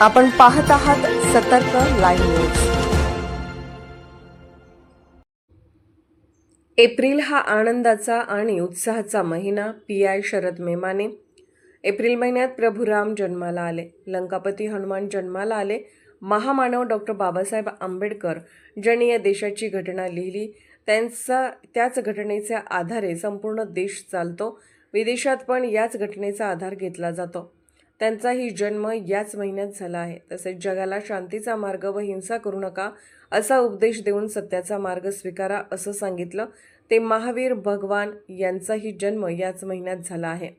आपण पाहत आहात सतर्क लाईव्ह न्यूज. एप्रिल हा आनंदाचा आणि उत्साहाचा महिना P I Sharad Memane. April महिन्यात प्रभू राम जन्माला आले. लंकापती हनुमान जन्माला आले. महामानव डॉक्टर बाबासाहेब आंबेडकर ज्यांनी या देशाची घटना लिहिली. त्यांचा त्याच घटनेच्या आधारे संपूर्ण देश चालतो. विदेशात पण याच घटनेचा आधार घेतला जातो. त्यांचाही जन्म याच महिन्यात झाला आहे. तसेच जगाला शांतीचा मार्ग व हिंसा करू नका असा उपदेश देऊन सत्याचा मार्ग स्वीकारा असं सांगितलं. ते महावीर भगवान यांचाही जन्म याच महिन्यात झाला आहे.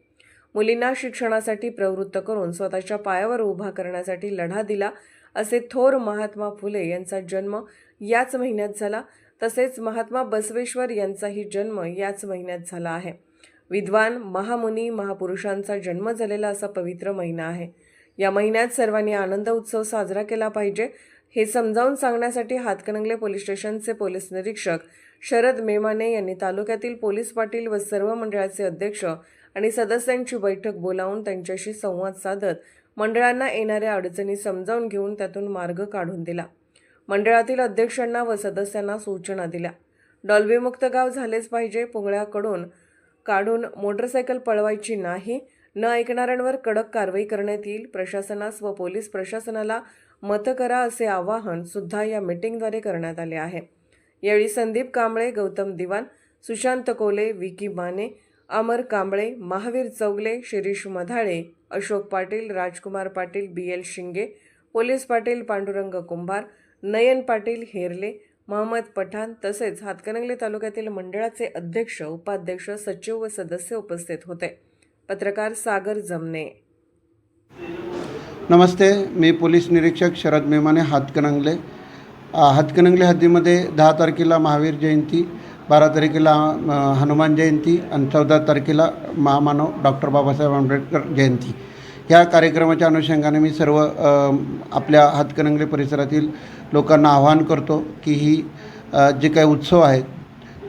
मुलींना शिक्षणासाठी प्रवृत्त करून स्वतःच्या पायावर उभा करण्यासाठी लढा दिला असे थोर महात्मा फुले यांचा जन्म याच महिन्यात झाला. तसेच महात्मा बसवेश्वर यांचाही जन्म याच महिन्यात झाला आहे. विद्वान महामुनी महापुरुषांचा जन्म झालेला असा पवित्र महिना आहे. या महिन्यात सर्वांनी आनंद उत्सव साजरा केला पाहिजे हे समजावून सांगण्यासाठी हातकणंगले पोलीस स्टेशनचे पोलीस निरीक्षक शरद मेमाने यांनी तालुक्यातील पोलीस पाटील व सर्व मंडळाचे अध्यक्ष आणि सदस्यांची बैठक बोलावून त्यांच्याशी संवाद साधत मंडळांना येणाऱ्या अडचणी समजावून घेऊन त्यातून मार्ग काढून दिला. मंडळातील अध्यक्षांना व सदस्यांना सूचना दिल्या. डॉल्बीमुक्त गाव झालेच पाहिजे पुंगळ्याकडून काढून मोटरसायकल पळवायची नाही न ऐकणाऱ्यांवर कडक कारवाई करण्यात येईल. प्रशासनास व पोलीस प्रशासनाला मत करा असे आवाहन सुद्धा या मीटिंगद्वारे करण्यात आले आहे. यावेळी Sandeep Kamble Gautam Diwan Sushant Kole Vicky Mane Amar Kamble Mahavir Chougule Shirish Madhale Ashok Patil Rajkumar Patil B L Shinge police Patil Pandurang Kumbhar Nayan Patil Herle Mohammed Pathan तसेच हातकणंगले तालुक्यातील मंडळाचे अध्यक्ष उपाध्यक्ष सचिव व सदस्य उपस्थित होते. पत्रकार सागर जमने. नमस्ते मी पोलीस निरीक्षक शरद मेमाने हातकणंगले. हातकणंगले हद्दीमध्ये दहा तारखेला महावीर जयंती बारा तारखेला हनुमान जयंती आणि चौदा तारखेला महामानव डॉक्टर बाबासाहेब आंबेडकर जयंती. या कार्यक्रमाच्या अनुषंगाने मी सर्व आपल्या हातकणंगले परिसरातील लोकांना आवाहन करतो की ही जे काही उत्सव आहेत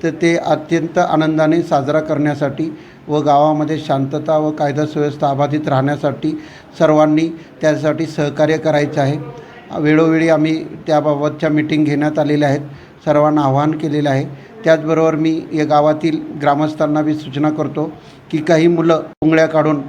तर ते अत्यंत आनंदाने साजरा करण्यासाठी व गावामध्ये शांतता व कायदा सुव्यवस्था अबाधित राहण्यासाठी सर्वांनी त्यासाठी सहकार्य करायचं आहे. वेळोवेळी आम्ही त्याबाबतच्या मीटिंग घेण्यात आलेल्या आहेत. सर्वांना आवाहन केलेलं आहे त्याचबरोबर मी या गावातील ग्रामस्थांना बी सूचना करतो की काही मुलं उंगळ्या काढून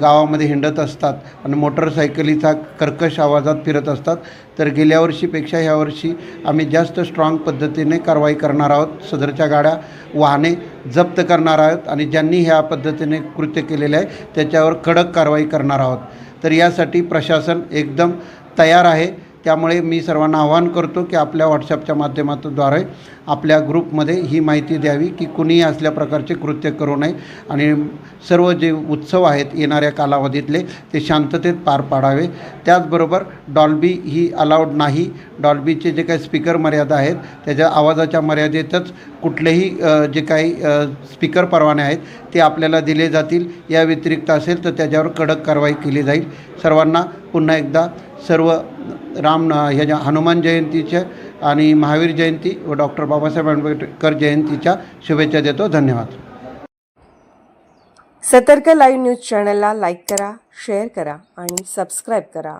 गावामध्ये हिंडत असतात आणि मोटरसायकलीचा कर्कश आवाजात फिरत असतात. तर गेल्या वर्षीपेक्षा ह्या वर्षी आम्ही जास्त स्ट्रॉंग पद्धतीने कारवाई करणार आहोत. सदरच्या गाड्या वाहने जप्त करणार आहोत आणि ज्यांनी ह्या पद्धतीने कृत्य केलेले आहे त्याच्यावर कडक कारवाई करणार आहोत. तर यासाठी प्रशासन एकदम तयार आहे. त्यामुळे मी सर्वांना आवाहन करतो की आपल्या व्हॉट्सअपच्या माध्यमातूनद्वारे आपल्या ग्रुपमध्ये ही माहिती द्यावी की कुणीही असल्या प्रकारचे कृत्य करू नये आणि सर्व जे उत्सव आहेत येणाऱ्या कालावधीतले ते शांततेत पार पाडावे. त्याचबरोबर डॉल्बी ही अलाउड नाही. डॉल्बीचे जे काही स्पीकर मर्यादा आहेत त्याच्या आवाजाच्या मर्यादेतच कुठलेही जे काही स्पीकर परवाने आहेत ते आपल्याला दिले जातील. या व्यतिरिक्त असेल तर त्याच्यावर कडक कारवाई केली जाईल. सर्वांना पुन्हा एकदा सर्व राम ह्याच्या हनुमान जयंतीच्या आणि महावीर जयंती व डॉक्टर बाबासाहेब आंबेडकर जयंतीच्या शुभेच्छा देतो. धन्यवाद. सतर्क लाईव्ह न्यूज चॅनलला लाईक करा शेअर करा आणि सबस्क्राईब करा.